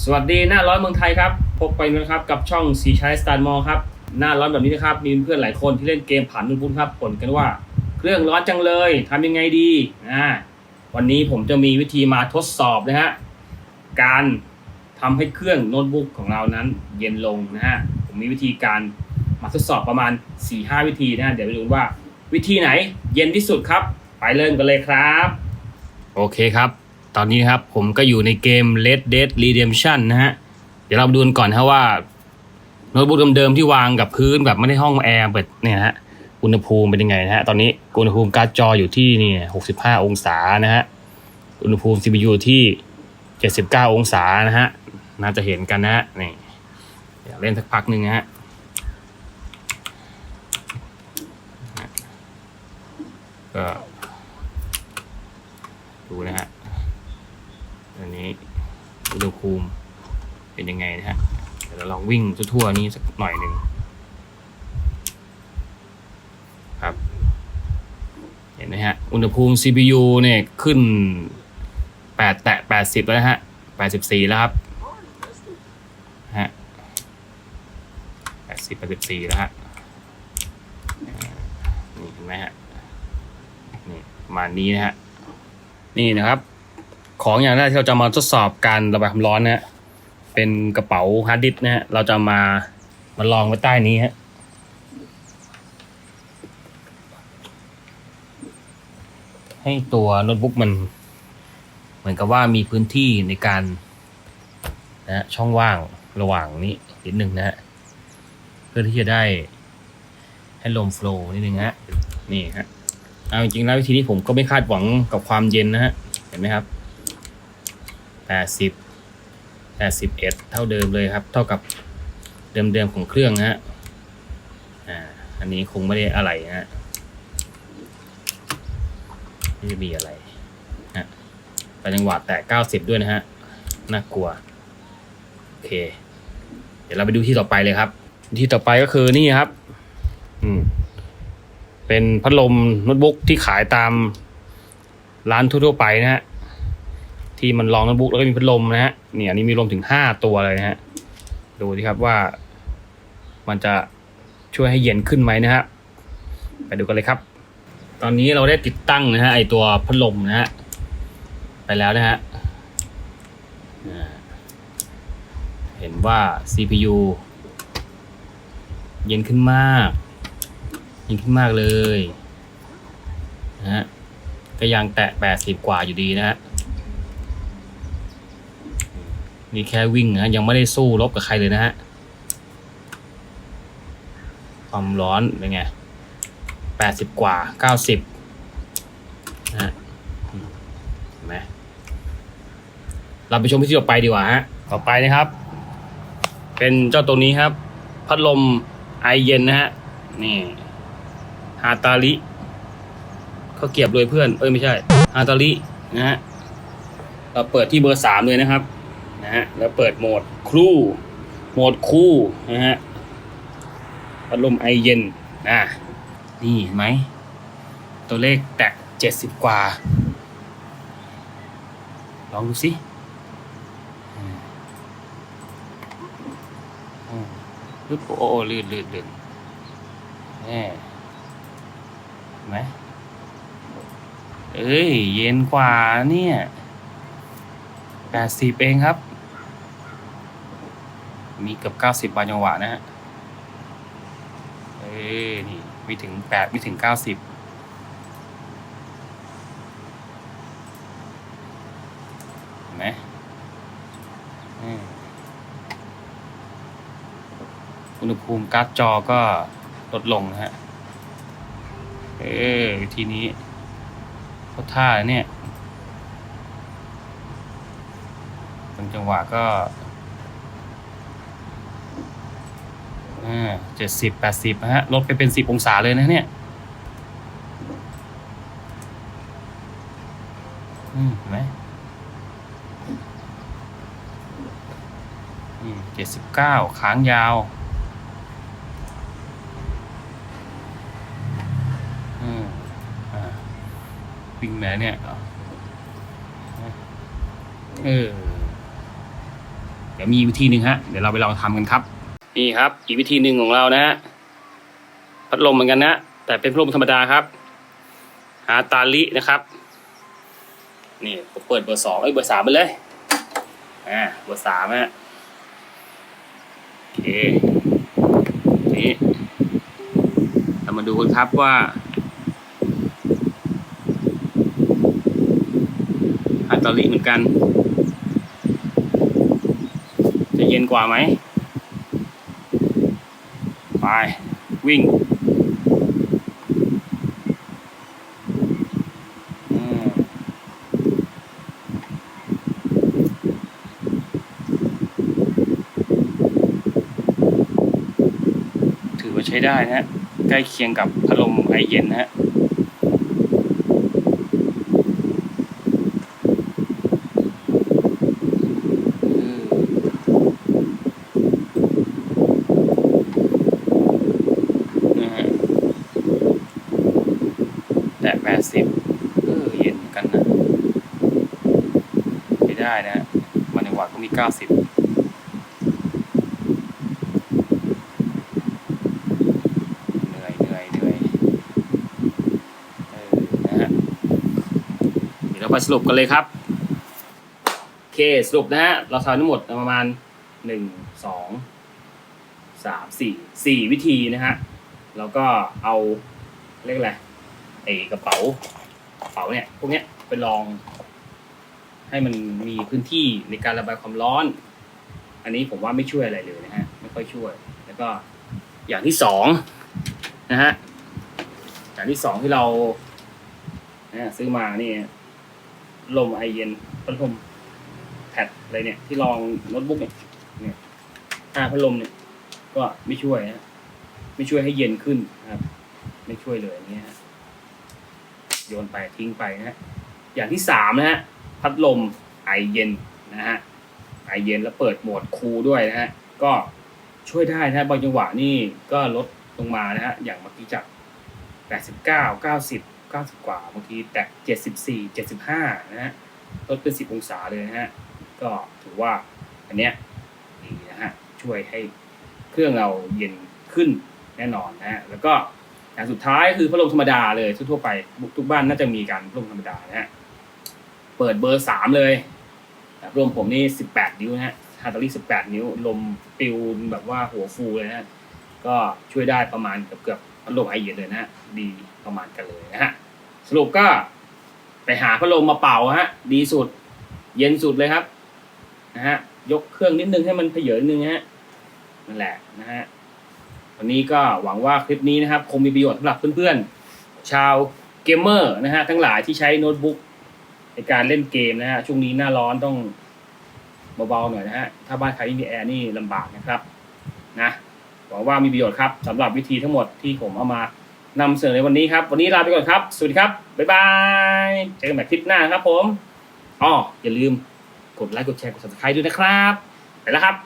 สวัสดีหน้าร้อนเมืองไทยครับพบไปนะครับกับช่องสีชัยสตาร์มอลครับหน้าร้อนแบบนี้นะครับมีเพื่อนหลายคนที่เล่นเกมผ่านนุ่นบุญครับบ่นกันว่าเครื่องร้อนจังเลยทำยังไงดีอ่าวันนี้ผมจะมีวิธีมาทดสอบนะฮะการทำให้เครื่องโน้ตบุ๊กของเรานั้นเย็นลงนะฮะผมมีวิธีการมาทดสอบประมาณ 4-5 วิธีนะ เดี๋ยวไปดูว่าวิธีไหนเย็นที่สุดครับ ไปเริ่มกันเลยครับ โอเคครับ ตอนนี้ครับผมก็อยู่ในเกม Red Dead Redemption นะฮะ เดี๋ยวเราดูกันก่อนนะว่าโน้ตบุ๊กเดิมๆที่วางกับพื้นแบบไม่ได้ห้องแอร์เปิดเนี่ยฮะอุณหภูมิเป็นยังไงนะฮะ ตอนนี้อุณหภูมิการ์ดจออยู่ที่นี่65 องศานะฮะ อุณหภูมิ CPU ที่ 79 องศานะฮะ น่าจะเห็นกันนะฮะ นี่เดี๋ยวเล่นสักพักหนึ่งนะฮะก็ดูนะฮะ ภูมิ เป็นยังไงนะฮะเดี๋ยวเราลองวิ่งทั่วๆนี้สักหน่อยหนึ่งครับเห็นไหมฮะอุณหภูมิ CPU เนี่ยขึ้นแปดแตะแปดสิบแล้วนะฮะแปดสิบสี่แล้วครับฮะแปดสิบแปดสิบสี่แล้วฮะนี่เห็นไหมฮะนี่ประมาณนี้นะฮะนี่นะครับ ของอย่างแรกที่เราจะมาทดสอบการระบายความร้อนนะฮะเป็นกระเป๋าฮาร์ดดิสก์นะฮะเราจะมามาลองไว้ใต้นี้ฮะให้ตัวโน้ตบุ๊กมัน เหมือนกับว่ามีพื้นที่ในการนะฮะช่องว่างระหว่างนี้นิดหนึ่งนะฮะเพื่อที่จะได้ให้ลมโฟลว์นิดนึงฮะนี่ฮะเอาจริงๆแล้ววิธีนี้ผมก็ไม่คาดหวังกับความเย็นนะฮะเห็นไหมครับ แปดสิบแปดสิบเอ็ดเท่าเดิมเลยครับ เท่ากับเดิมๆของเครื่องฮะอ่าอันนี้คงไม่ได้อะไรฮะไม่ได้มีอะไรฮะไปจังหวะแตะเก้าสิบด้วยนะฮะ น่ากลัว โอเค เดี๋ยวเราไปดูที่ต่อไปเลยครับ ที่ต่อไปก็คือนี่ครับ อืมเป็นพัดลมโน้ตบุ๊กที่ขายตามร้านทั่วๆไปนะฮะ ที่มันรองโน้ตบุ๊กแล้วก็มีพัดลมนะฮะเนี่ยอันนี้มีรวมถึงห้าตัวเลยนะฮะดูดิครับว่า มันจะช่วยให้เย็นขึ้นไหมนะฮะไปดูกันเลยครับ ตอนนี้เราได้ติดตั้งนะฮะไอตัวพัดลมนะฮะไปแล้วนะฮะเห็นว่า CPU เย็นขึ้นมาก เย็นขึ้นมากเลยนะฮะก็ยังแตะแปดสิบกว่าอยู่ดีนะฮะ นี่แค่วิ่งนะยังไม่ได้สู้รบกับใครเลยนะฮะ ความร้อนเป็นไงแปดสิบกว่าเก้าสิบนะฮะเห็นไหมเราไปชมพิธีต่อไปดีกว่าฮะ ต่อไปนะครับ เป็นเจ้าตัวนี้ครับ พัดลมไอเย็นนะฮะ นี่ฮาตาลิเขาเก็บเลยเพื่อน เอ้ยไม่ใช่ฮาตาลินะฮะ เราเปิดที่เบอร์สามเลยนะครับ นะฮะแล้วเปิดโหมดครูโหมดคู่นะฮะพัดลมไอเย็นอะนี่เห็นไหม ตัวเลขแตะเจ็ดสิบกว่า ลองดูสิึบโอ้ลื่นลื่นลื่นแน่เห็นไหมเอ้ย เย็นกว่าเนี่ยแปดสิบเองครับ มีเกือบเก้าสิบบาทจังหวะนะฮะ เอ้นี่มีถึงแปดมีถึงเก้าสิบเห็นไหมอืมอุณหภูมิการ์ดจอก็ลดลงนะฮะ เออวิธีนี้เขาท่าเนี่ยบางจังหวะก็ เจ็ดสิบแปดสิบฮะลดไปเป็นสิบองศาเลยนะเนี่ยอืมเห็นไหมเจ็ดสิบเก้าค้างยาวอืมอ่าวิ่งแหมเนี่ยเออเดี๋ยวมีวิธีหนึ่งฮะ เดี๋ยวเราไปลองทำกันครับ นี่ครับ อีกวิธีหนึ่งของเรานะฮะพัดลมเหมือนกันนะ แต่เป็นพัดลมธรรมดาครับ หาตาลินะครับ นี่ผมเปิดเบอร์สองเอ้ยเบอร์สามไปเลยอ่าเบอร์สามฮะโอเคนี่เรามาดูกันครับว่าหาตาลิเหมือนกัน จะเย็นกว่าไหม ไป วิ่งถือว่าใช้ได้นะฮะ ใกล้เคียงกับพัดลมไอเย็นนะฮะ อืมนะฮะแต่แปดสิบเออเย็นเหมือน กันนะไม่ได้นะฮะมันในวัดก็มีเก้าสิบเหนื่อยเหนื่อยเหนื่อยเออนะฮะเดี๋ยวเราไปสรุปกันเลยครับโอเคสรุปนะฮะเราทำทั้งหมดประมาณหนึ่งสองสามสี่สี่วิธีนะฮะแล้วก็เอาเรียกอะไรไอกระเป๋า เป๋าเนี่ยพวกเนี้ยไปลอง ให้มันมีพื้นที่ในการระบายความร้อน อันนี้ผมว่าไม่ช่วยอะไรเลยนะฮะไม่ค่อยช่วย แล้วก็อย่างที่สองนะฮะอย่างที่สองที่เราเนี่ยซื้อมานี่ลมไอเย็นพัดลมแพดอะไรเนี่ย ที่รองโน้ตบุ๊กเนี่ยเนี่ยอ่าพัดลมเนี่ย ก็ไม่ช่วยนะไม่ช่วยให้เย็นขึ้นนะครับ ไม่ช่วยเลยอย่างเงี้ย โยนไปทิ้งไปนะฮะอย่างที่สามนะฮะพัดลมไอเย็นนะฮะไอเย็นแล้วเปิดโหมดคูลด้วยนะฮะก็ช่วยได้นะฮะบางจังหวะนี่ก็ลดลงมานะฮะอย่างเมื่อกี้จากแปดสิบเก้าเก้าสิบเก้าสิบกว่าบางทีแตะเจ็ดสิบสี่เจ็ดสิบห้านะฮะลดเป็นสิบองศาเลยนะฮะก็ถือว่าอันเนี้ยดีนะฮะช่วยให้เครื่องเราเย็นขึ้นแน่นอนนะฮะแล้วก็ อย่างสุดท้ายคือพัดลมธรรมดาเลยทั่วไปทุกบ้านน่าจะมีการพัดลมธรรมดานะฮะเปิดเบอร์สามเลยแต่รวมผมนี่สิบแปดนิ้วนะฮะฮาร์ตอรี่สิบแปดนิ้ว ลมปิวแบบว่าหัวฟูเลยนะฮะก็ช่วยได้ประมาณเกือบเกือบพัดลมไอเย็นเลยนะฮะดีประมาณกันเลยนะฮะสรุปก็ไปหาพัดลมมาเป่าฮะ ดีสุด เย็นสุดเลยครับนะฮะยกเครื่องนิดนึงให้มันเพเยอนิดนึงฮะนั่นแหละนะฮะ วันนี้ก็หวังว่าคลิปนี้นะครับคงมีประโยชน์สำหรับเพื่อนๆ ชาวเกมเมอร์นะฮะทั้งหลายที่ใช้โน้ตบุ๊กในการเล่นเกมนะฮะช่วงนี้หน้าร้อนต้องเบาๆหน่อยนะฮะถ้าบ้านใครไม่มีแอร์นี่ลำบากนะครับนะหวังว่ามีประโยชน์ครับสำหรับวิธีทั้งหมดที่ผมเอามานำเสนอในวันนี้ครับ วันนี้ลาไปก่อนครับ สวัสดีครับ บ๊ายบายเจอกันใหม่คลิปหน้าครับผมอ๋ออย่าลืมกดไลค์กดแชร์กด subscribe ด้วยนะครับ ไปแล้วครับ